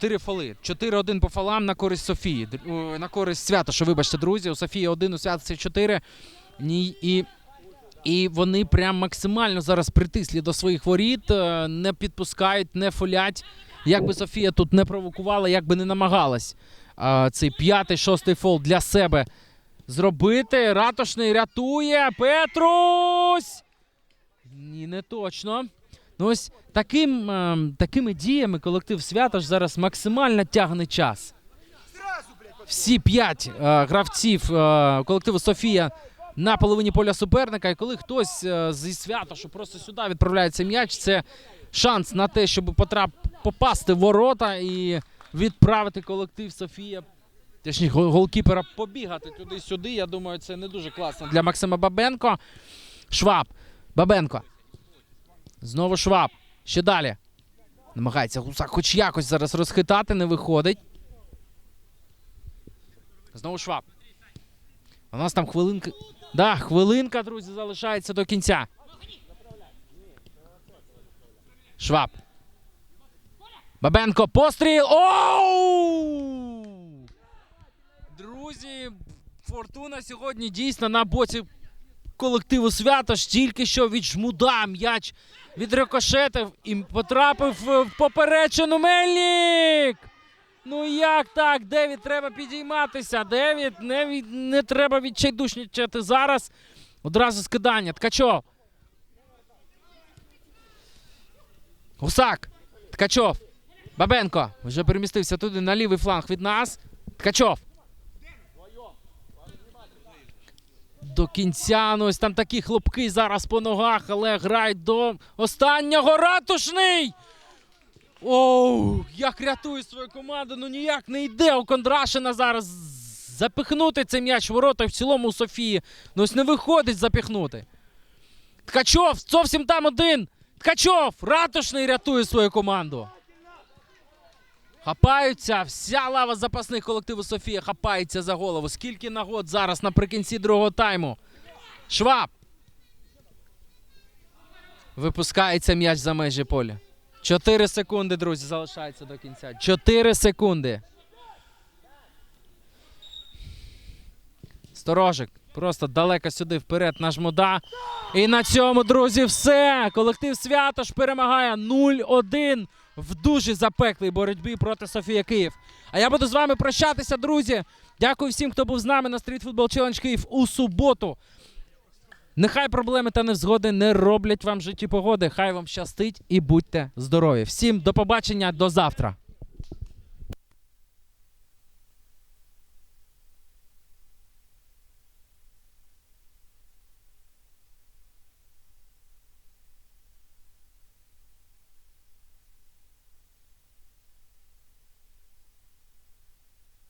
Чотири фоли. 4-1 по фолам на користь Софії. На користь Святоша, вибачте, друзі. У Софії 1, у Святоші 4. Ні, і, і вони прям максимально зараз притислі до своїх воріт, е, не підпускають, не фолять. Як би Софія тут не провокувала, як би не намагалась е, цей п'ятий, шостий фол для себе зробити. Ратошний рятує. Петрусь! Ні, не точно. Ну ось таким, е, такими діями колектив Святош зараз максимально тягне час. Всі п'ять е, гравців е, колективу Софія на половині поля суперника. І коли хтось е, зі Святошу просто сюди відправляється м'яч, це шанс на те, щоб потрап попасти в ворота і відправити колектив Софія. Точніше, голкіпера побігати туди-сюди. Я думаю, це не дуже класно для Максима Бабенко. Шваб. Бабенко. Знову Шваб. Ще далі. Намагається гусак хоч якось зараз розхитати, не виходить. Знову Шваб. У нас там хвилинка. Да, хвилинка, друзі, залишається до кінця. Шваб. Бабенко, постріл. Оу! Друзі, фортуна сьогодні дійсно на боці колективу Святош. Тільки що від жмуда м'яч відрикошетив і потрапив в поперечину Мельник. Ну як так? Девід треба підійматися. Девід не, від... не треба відчайдушнічати зараз. Одразу скидання. Ткачов. Гусак. Ткачов. Бабенко. Вже перемістився туди на лівий фланг від нас. Ткачов. До кінця. Ну ось там такі хлопки зараз по ногах, але грають до останнього ратушний. Оу, як рятує свою команду. Ну ніяк не йде у Кондрашина зараз запихнути цей м'яч в ворота в цілому у Софії. Ну ось не виходить запихнути. Ткачов зовсім там один. Ткачов ратушний рятує свою команду. Хапаються, вся лава запасних колективу Софія хапається за голову. Скільки нагод зараз наприкінці другого тайму. Шваб. Випускається м'яч за межі поля. Чотири секунди, друзі, залишається до кінця. Чотири секунди. Сторожик. Просто далеко сюди вперед наш муда. І на цьому, друзі, все. Колектив Святош перемагає 0-1 в дуже запеклій боротьбі проти Софія Київ. А я буду з вами прощатися, друзі. Дякую всім, хто був з нами на Street Football Challenge Київ у суботу. Нехай проблеми та невзгоди не роблять вам житті погоди. Хай вам щастить і будьте здорові. Всім до побачення, до завтра.